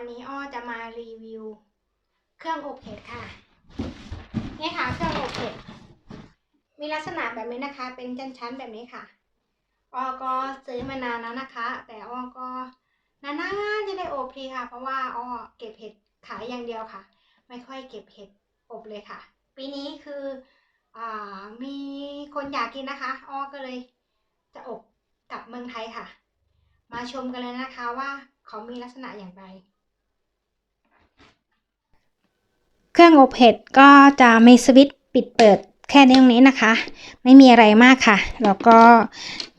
วันนี้อ้อจะมารีวิว เครื่องอบเห็ดค่ะ นี่ค่ะเครื่องอบเห็ด มีลักษณะแบบนี้นะคะ เป็นชั้นๆแบบนี้ค่ะ อ้อก็ซื้อมานานแล้วนะคะ แต่อ้อก็นานๆจะได้อบทีค่ะ เพราะว่าอ้อเก็บเห็ดขายอย่างเดียวค่ะ ไม่ค่อยเก็บเห็ดอบเลยค่ะ ปีนี้คืออมีคนอยากกินนะคะ อ้อก็เลยจะอบกลับเมืองไทยค่ะ มาชมกันเลยนะคะว่าเขามีลักษณะอย่างไร เครื่องอบเห็ดก็จะมีสวิตช์ปิดเปิดแค่ในตรงนี้นะคะ ไม่มีอะไรมากค่ะ แล้วก็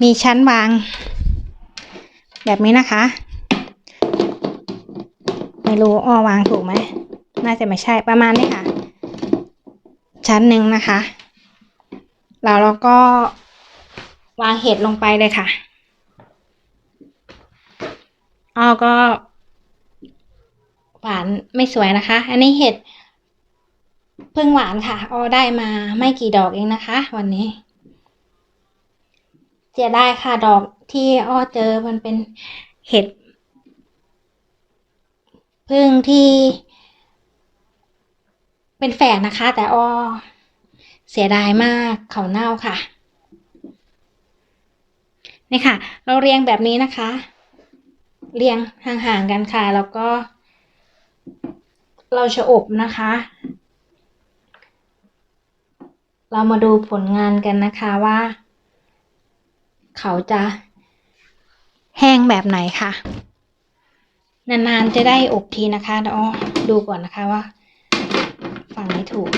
มีชั้นวาง แบบนี้นะคะ ไม่รู้อ้อวางถูกไหม น่าจะไม่ใช่ประมาณนี้ค่ะ ชั้นหนึ่งนะคะ แล้วเราก็วางเห็ดลงไปเลยค่ะอ้อก็หวานไม่สวยนะคะ อันนี้เห็ด เพิ่งหวานค่ะอ้อได้มาไม่กี่ดอกเองนะคะ วันนี้เสียได้ค่ะดอกที่อ้อเจอมันเป็นเห็ดพึ่งที่ เป็นแฝดนะคะ แต่อ้อเสียดายมากเขาเน่าค่ะนี่ค่ะ เราเรียงแบบนี้นะคะ เรียงห่างๆกันค่ะ แล้วก็ เราจะอบนะคะ เรามาดูผลงานกันนะคะว่า เขาจะแห้งแบบไหนค่ะ นานๆจะได้อบทีนะคะเดี๋ยวอ้อดูก่อนนะคะว่า ฝั่งนี้ถูก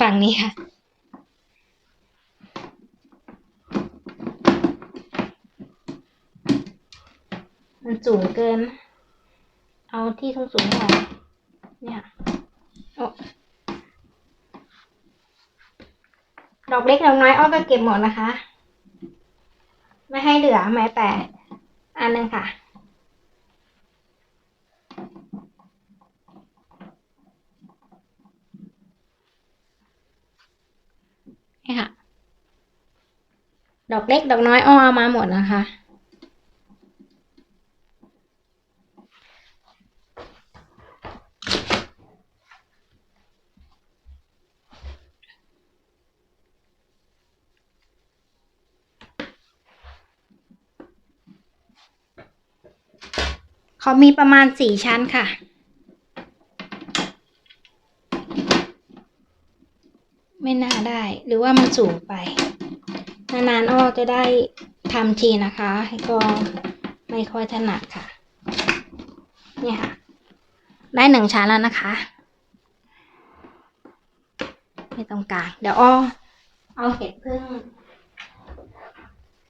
ฝั่งนี้ค่ะมันสูงเกิน เอาที่สูงสูงๆออเนี่ยโอ้ ดอกเล็กดอกน้อยอ้อก็เก็บหมดนะคะ ไม่ให้เหลือแม้แต่อันหนึงค่ะ นี่ค่ะ ดอกเล็กดอกน้อยอ้อเอามาหมดนะคะ เขามีประมาณสี่ชั้นค่ะ ไม่น่าได้หรือว่ามันสูงไป นานๆอ้อจะได้ทำทีนะคะ ก็ไม่ค่อยถนัดค่ะ เนี่ยค่ะ ได้หนึ่งชั้นแล้วนะคะไม่ตรงกลางเดี๋ยวอ้อเอาเห็ดพึ่ง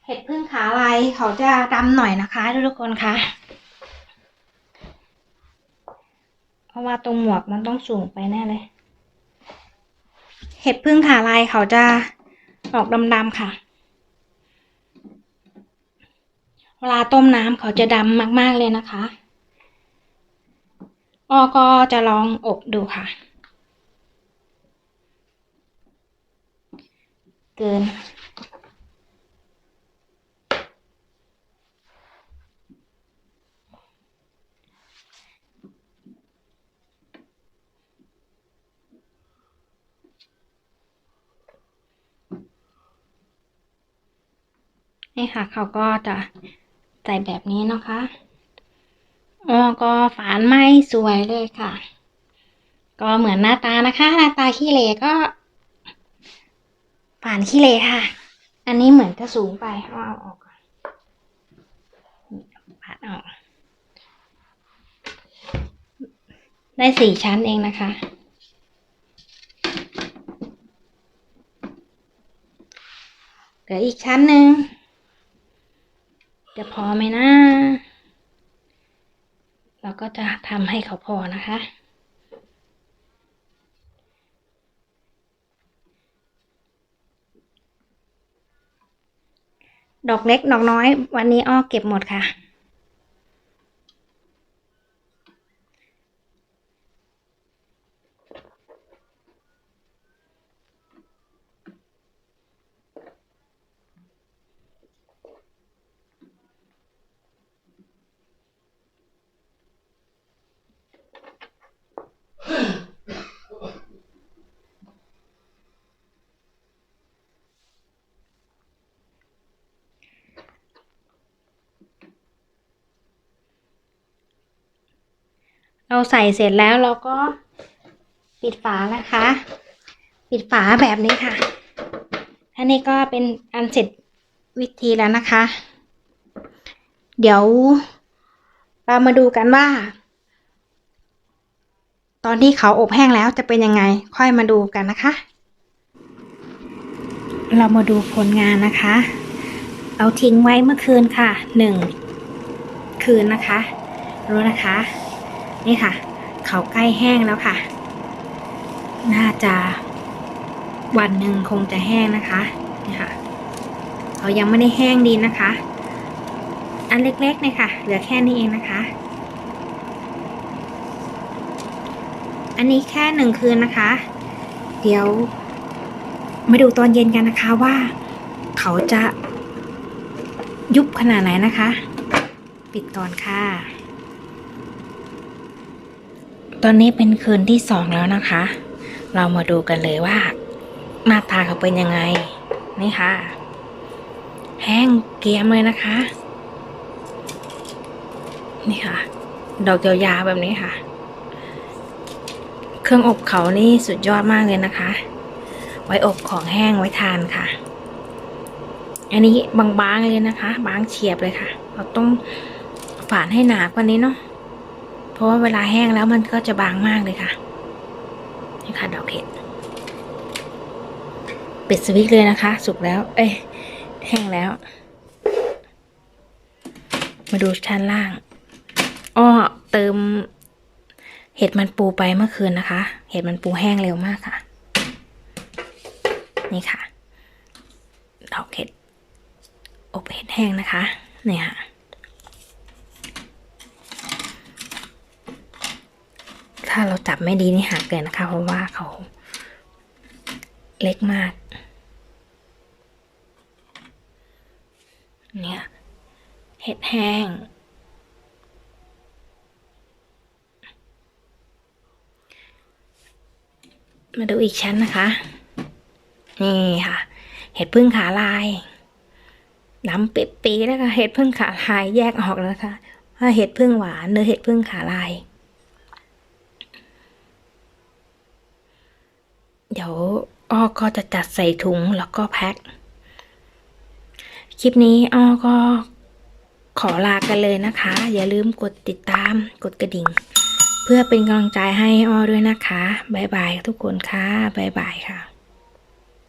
เห็ดพึ่งขาลายเขาจะดำหน่อยนะคะ ทุกคนคะ เพ ราะว่าตรงหมวกมันต้องสูงไปแน่เลย เห็ดพึ่งขาลายเขาจะออกดำๆค่ะ เวลาต้มน้ำเขาจะดำมากๆเลยนะคะอ้อก็จะลองอบดูค่ะ เกิน นี่ค่ะ เขาก็จะใส่แบบนี้นะคะอ๋อก็ฝานไม่สวยเลยค่ะ ก็เหมือนหน้าตานะคะ หน้าตาขี้เหร่ก็ ฝานขี้เหร่ค่ะ อันนี้เหมือนจะสูงไปเอาเอาออกก่อนฝานออกได้สี่ชั้นเองนะคะเหลืออีกชั้นหนึ่ง จะพอไหมนะ เราก็จะทำให้เขาพอนะคะ ดอกเล็กดอกน้อย วันนี้อ้อเก็บหมดค่ะ เราใส่เสร็จแล้วเราก็ปิดฝานะคะ ปิดฝาแบบนี้ค่ะอันนี้ก็เป็นอันเสร็จวิธีแล้วนะคะ เดี๋ยวเรามาดูกันว่า ตอนที่เขาอบแห้งแล้วจะเป็นยังไง ค่อยมาดูกันนะคะ เรามาดูผลงานนะคะ เอาทิ้งไว้เมื่อคืนค่ะหนึ่งคืนนะคะ รู้นะคะ นี่ค่ะ เขาใกล้แห้งแล้วค่ะ น่าจะวันหนึ่งคงจะแห้งนะคะนี่ค่ะเขายังไม่ได้แห้งดีนะคะ อันเล็กๆเนี่ยค่ะ เหลือแค่นี้เองนะคะ อันนี้แค่หนึ่งคืนนะคะ เดี๋ยวมาดูตอนเย็นกันนะคะว่า เขาจะยุบขนาดไหนนะคะ ปิดก่อนค่ะ ตอนนี้เป็นคืนที่สองแล้วนะคะ เรามาดูกันเลยว่า หน้าตาเขาเป็นยังไง นี่ค่ะ แห้งเกรียมเลยนะคะ นี่ค่ะ ดอกยาวๆแบบนี้ค่ะ เครื่องอบเขานี่สุดยอดมากเลยนะคะ ไว้อบของแห้งไว้ทานค่ะ อันนี้บางๆเลยนะคะ บางเฉียบเลยค่ะ เราต้องฝานให้หนากว่านี้เนาะ เพราะว่าเวลาแห้งแล้วมันก็จะบางมากเลยค่ะ นี่ค่ะดอกเห็ดปิดสวิตช์เลยนะคะ สุกแล้ว เอ้ยแห้งแล้ว มาดูชั้นล่างอ้อเติม เห็ดมันปูไปเมื่อคืนนะคะ เห็ดมันปูแห้งเร็วมากค่ะ นี่ค่ะดอกเห็ดอบเห็ดแห้งนะคะ เนี่ยค่ะ ถ้าเราจับไม่ดีนี่หักเลยนะคะ เพราะว่าเขาเล็กมาก เนี่ยเห็ดแห้ง มาดูอีกชั้นนะคะ นี่ค่ะ เห็ดพึ่งขาลายดำปิดปีๆแล้วก็เห็ดพึ่งขาลายแยกออกแล้วนะคะว่าเห็ดพึ่งหวานหรือเห็ดพึ่งขาลาย เดี๋ยวอ้อก็จะจัดใส่ถุงแล้วก็แพ็ค คลิปนี้อ้อก็ขอลากันเลยนะคะ อย่าลืมกดติดตามกดกระดิ่ง เพื่อเป็นกำลังใจให้อ้อด้วยนะคะ บ๊ายบายทุกคนค่ะ บ๊ายบายค่ะ